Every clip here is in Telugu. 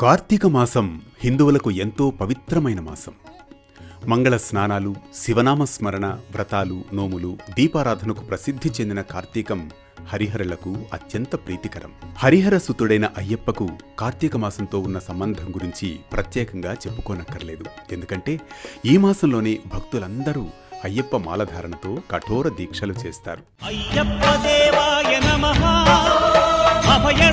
కార్తీక మాసం హిందువులకు ఎంతో పవిత్రమైన మాసం. మంగళ స్నానాలు శివనామ స్మరణ వ్రతాలు నోములు దీపారాధనకు ప్రసిద్ధి చెందిన కార్తీకం హరిహరలకు అత్యంత ప్రీతికరం. హరిహర సుతుడైన అయ్యప్పకు కార్తీక మాసంతో ఉన్న సంబంధం గురించి ప్రత్యేకంగా చెప్పుకోనక్కర్లేదు. ఎందుకంటే ఈ మాసంలోనే భక్తులందరూ అయ్యప్ప మాలధారణతో కఠోర దీక్షలు చేస్తారు. అయ్యప్ప దేవాయ నమః. అభయ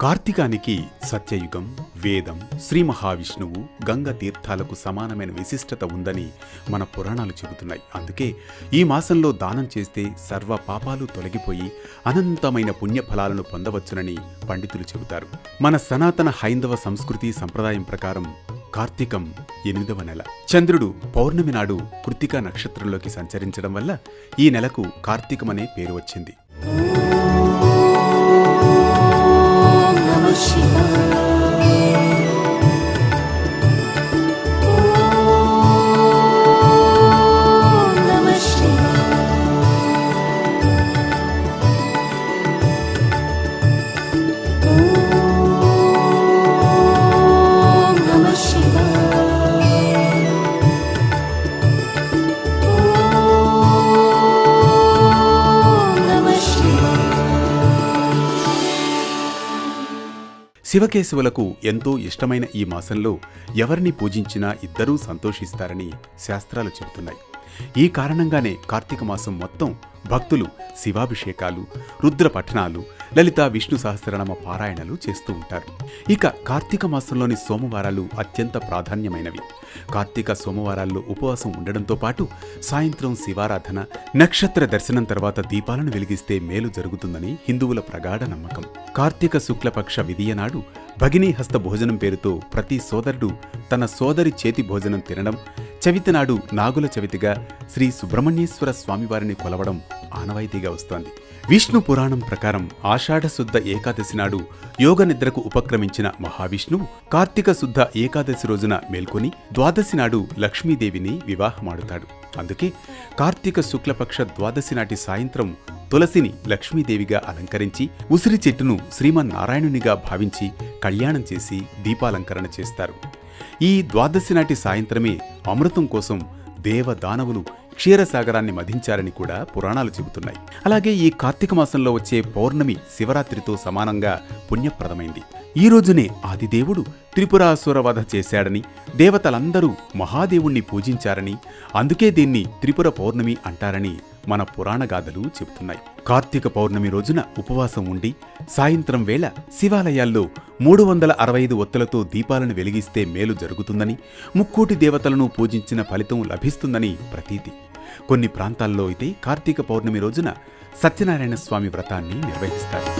కార్తీకానికి సత్యయుగం వేదం శ్రీ మహావిష్ణువు గంగ తీర్థాలకు సమానమైన విశిష్టత ఉందని మన పురాణాలు చెబుతున్నాయి. అందుకే ఈ మాసంలో దానం చేస్తే సర్వ పాపాలు తొలగిపోయి అనంతమైన పుణ్యఫలాలను పొందవచ్చునని పండితులు చెబుతారు. మన సనాతన హైందవ సంస్కృతి సంప్రదాయం ప్రకారం కార్తీకం ఎనిమిదవ నెల. చంద్రుడు పౌర్ణమి నాడు కృత్తికా నక్షత్రంలోకి సంచరించడం వల్ల ఈ నెలకు కార్తీకమనే పేరు వచ్చింది. శివకేశవులకు ఎంతో ఇష్టమైన ఈ మాసంలో ఎవరిని పూజించినా ఇద్దరూ సంతోషిస్తారని శాస్త్రాలు చెబుతున్నాయి. ఈ కారణంగానే కార్తీక మాసం మొత్తం భక్తులు శివాభిషేకాలు రుద్రపఠనాలు లలిత విష్ణు సహస్రనామ పారాయణలు చేస్తూ ఉంటారు. ఇక కార్తీక మాసంలోని సోమవారాలు అత్యంత ప్రాధాన్యమైనవి. కార్తీక సోమవారాల్లో ఉపవాసం ఉండడంతో పాటు సాయంత్రం శివారాధన నక్షత్ర దర్శనం తర్వాత దీపాలను వెలిగిస్తే మేలు జరుగుతుందని హిందువుల ప్రగాఢ నమ్మకం. కార్తీక శుక్లపక్ష విధియ నాడు భగినీ హస్త భోజనం పేరుతో ప్రతి సోదరుడు తన సోదరి చేతి భోజనం తినడం చవితి నాడు నాగుల చవితిగా శ్రీ సుబ్రహ్మణ్యేశ్వర స్వామివారిని కొలవడం ఆనవాయితీగా వస్తోంది. విష్ణు పురాణం ప్రకారం ఆషాఢశుద్ధ ఏకాదశి నాడు యోగ నిద్రకు ఉపక్రమించిన మహావిష్ణువు కార్తీక శుద్ధ ఏకాదశి రోజున మేల్కొని ద్వాదశి నాడు లక్ష్మీదేవిని వివాహమాడుతాడు. అందుకే కార్తీక శుక్లపక్ష ద్వాదశి నాటి సాయంత్రం తులసిని లక్ష్మీదేవిగా అలంకరించి ఉసిరి చెట్టును శ్రీమన్నారాయణునిగా భావించి కళ్యాణం చేసి దీపాలంకరణ చేస్తారు. ఈ ద్వాదశి నాటి సాయంత్రమే అమృతం కోసం దేవ దానవులు క్షీరసాగరాన్ని మధించారని కూడా పురాణాలు చెబుతున్నాయి. అలాగే ఈ కార్తీక మాసంలో వచ్చే పౌర్ణమి శివరాత్రితో సమానంగా పుణ్యప్రదమైంది. ఈ రోజునే ఆదిదేవుడు త్రిపురాసుర వధ చేశాడని దేవతలందరూ మహాదేవుణ్ణి పూజించారని అందుకే దీన్ని త్రిపుర పౌర్ణమి అంటారని మన పురాణ గాథలు చెబుతున్నాయి. కార్తీక పౌర్ణమి రోజున ఉపవాసం ఉండి సాయంత్రం వేళ శివాలయాల్లో మూడు వందల అరవై ఐదు ఒత్తులతో దీపాలను వెలిగిస్తే మేలు జరుగుతుందని ముక్కోటి దేవతలను పూజించిన ఫలితం లభిస్తుందని ప్రతీతి. కొన్ని ప్రాంతాల్లో అయితే కార్తీక పౌర్ణమి రోజున సత్యనారాయణ స్వామి వ్రతాన్ని నిర్వహిస్తారు.